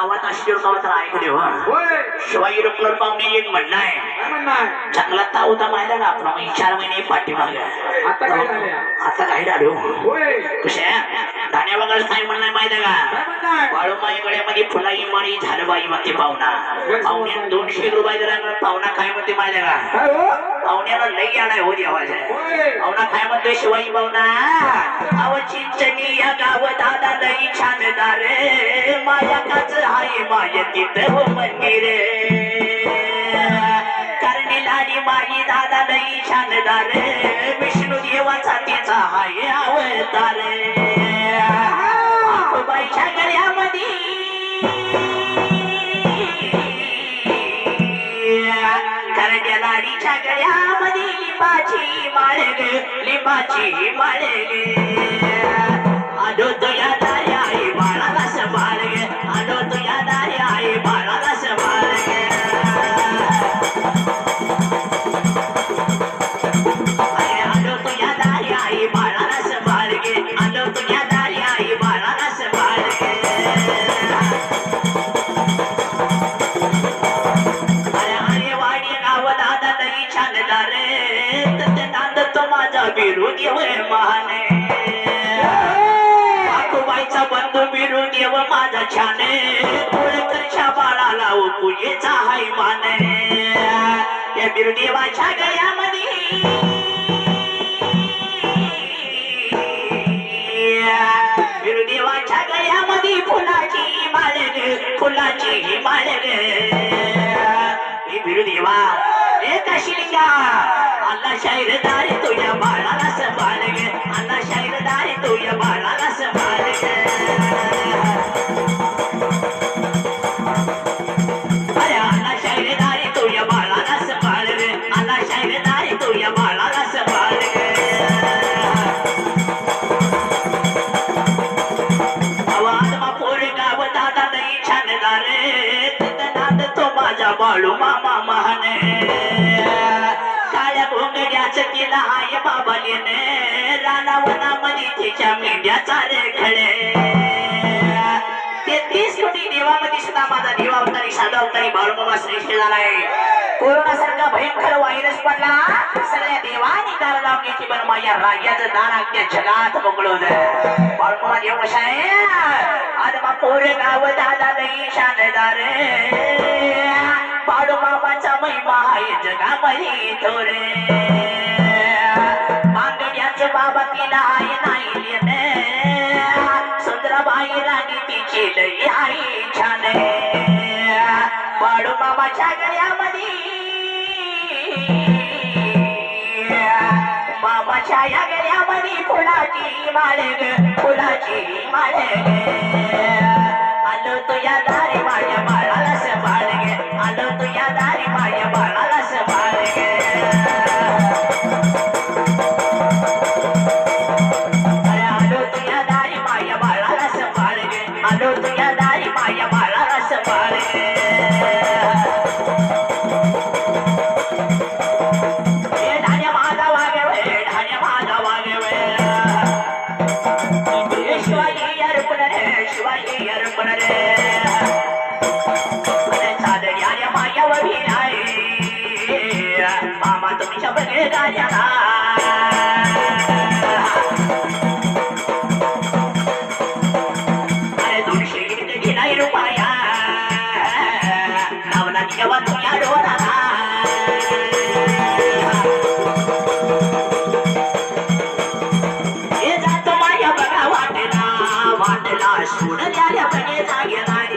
गावात असलेलो गावात ऐकले हो होय. शिवाई रुपनर पाहुणे एक म्हणणं आहे चांगला ताव होता माहिती ना आपण चार महिने पाठीमाग आता काय झालंय? आता काय झालो? कशा? धान्या बघायला काय म्हणणं आहे माहिती का? आहे. बाळूमाई गळ्यामध्ये फुलाई माळी झालं बाई म्हणते पाहुणा. पाहुण्या दोनशे रुपये दिला पाहुणा काय म्हणते माहिती का? हो? पाहुण्याला लई आणाय हो होय. पाहुणा काय म्हणतोय शिवाई पाहुणा? अव चिंचणी या गाव दादा लई छान दारे माया काच हाय माय तिथं हो मंदिर माई दादा लई छान दारे विष्णू देवाचा तिचा हाय अवतार गळ्यामध्ये लाडीच्या गळ्यामध्ये लिंबाची माळ ग लिंबाची माळ ग लई रे. ते नांद तो माझा बिरू देव महाने बाईचा बंधू बिरू देव माझा छाने. कुळकरच्या बाळाला उपजेचा हाय माने. या बिरू देवाच्या गळ्यामध्ये बिरुदेवाच्या गळ्यामध्ये फुलाची माळ ग फुलाची माळ ग हे बिरुदेवा हे काशिलिंगा अल्ला शाहीरदारी तुझ्या बाळाला संभाळ ग अल्ला शाहीरदारी तुझ्या बाळाला संभाळ ग अरे अल्ला शाहीरदारी तुझ्या बाळाला संभाळ ग अल्ला शाहीरदारी तुझ्या बाळाला संभाळ ग आवाज मा पोर गाव दादा दही छानदार तिथं तो माझा बाळू मामा महाने. घोंगड्याचं तिला हाय बाबालीने रानावनामध्ये तिच्या मेंढ्याचा रे खळे. तेहतीस कोटी देवामध्ये सुद्धा माझा देवा अवतारी साधा अवतारी बाळू श्रेष्ठ झाला आहे. कोरोना सारखा भयंकर व्हायरस पडला. सगळ्या देवानी दार लावण्याची पण माझ्या राज्याचं दार अख्ख्या जगात मोकळवलं. बाळकुमा देव कशा आहे? आज मा पोरे गाव दादा लई शानदार बाळू बाबाचा महिमा आहे जगामध्ये थोरे मांगड्याचं नाही लेणे राणी तिची लई आहे छान. बाळू मामाच्या गळ्यामध्ये. मामाच्या या गळ्यामध्ये फुलाची माळ फुलाची माळ आलो तो या अरे दोनशे गिरते घेणारी रुपया.